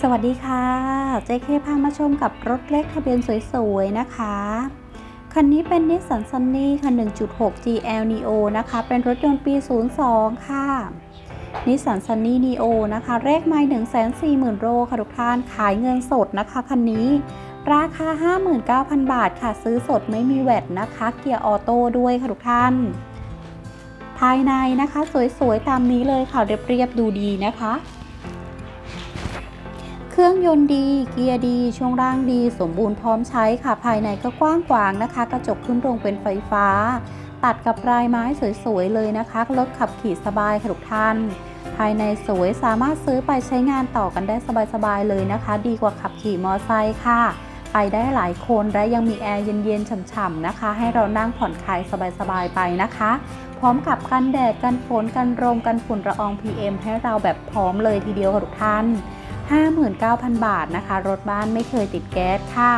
สวัสดีค่ะ เจเคพามาชมกับรถเล็กทะเบียนสวยๆนะคะ คันนี้เป็นนิสสันซันนี่ค่ะ 1.6 GL Neo นะคะ เป็นรถยนต์ปี 02 ค่ะ นิสสันซันนี่ Neo นะคะ เลขไมล์140,000 โลค่ะทุกท่าน ขายเงินสดนะคะ คันนี้ ราคา 59,000 บาทค่ะ ซื้อสดไม่มีแวตนะคะ เกียร์ออโต้ด้วยค่ะทุกท่าน ภายในนะคะ สวยๆ ตามนี้เลยค่ะ เรียบๆ ดูดีนะคะ เครื่องยนต์ดี เกียร์ดี ช่วงล่างดี สมบูรณ์พร้อมใช้ค่ะ ภายในก็กว้างขวางนะคะ กระจกขึ้นโรงเป็นไฟฟ้า ตัดกับลายไม้สวยๆเลยนะคะรถขับขี่สบายค่ะทุกท่าน ภายในสวยสามารถซื้อไปใช้งานต่อกันได้สบายๆเลยนะคะ ดีกว่าขับขี่มอไซค์ค่ะ ไปได้หลายคนและยังมีแอร์เย็นๆฉ่ำๆนะคะ ให้เรานั่งผ่อนคลายสบายๆไปนะคะ พร้อมกับกันแดดกันฝนกันลมกันฝุ่นละออง PM ให้เราแบบพร้อมเลยทีเดียวค่ะทุกท่าน 59,000 บาทนะคะ รถบ้านไม่เคยติดแก๊สค่ะ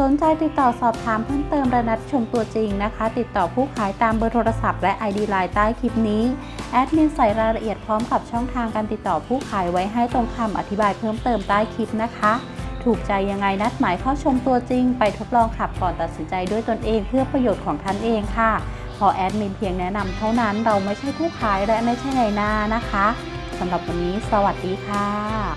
สนใจติดต่อสอบถามเพิ่มเติมและนัดชมตัวจริงนะคะ ติดต่อผู้ขายตามเบอร์โทรศัพท์และ ID ไลน์ใต้คลิปนี้ แอดมินใส่รายละเอียดพร้อมกับช่องทางการติดต่อผู้ขายไว้ให้ตรงคำอธิบายเพิ่มเติมใต้คลิปนะคะ ถูกใจยังไงนัดหมายเข้าชมตัวจริง ไปทดลองขับก่อนตัดสินใจด้วยตนเองเพื่อประโยชน์ของท่านเองค่ะพอแอดมินเพียงแนะนำเท่านั้นเราไม่ใช่ผู้ขายและไม่ใช่นหน้านะคะสำหรับวันนี้สวัสดีค่ะ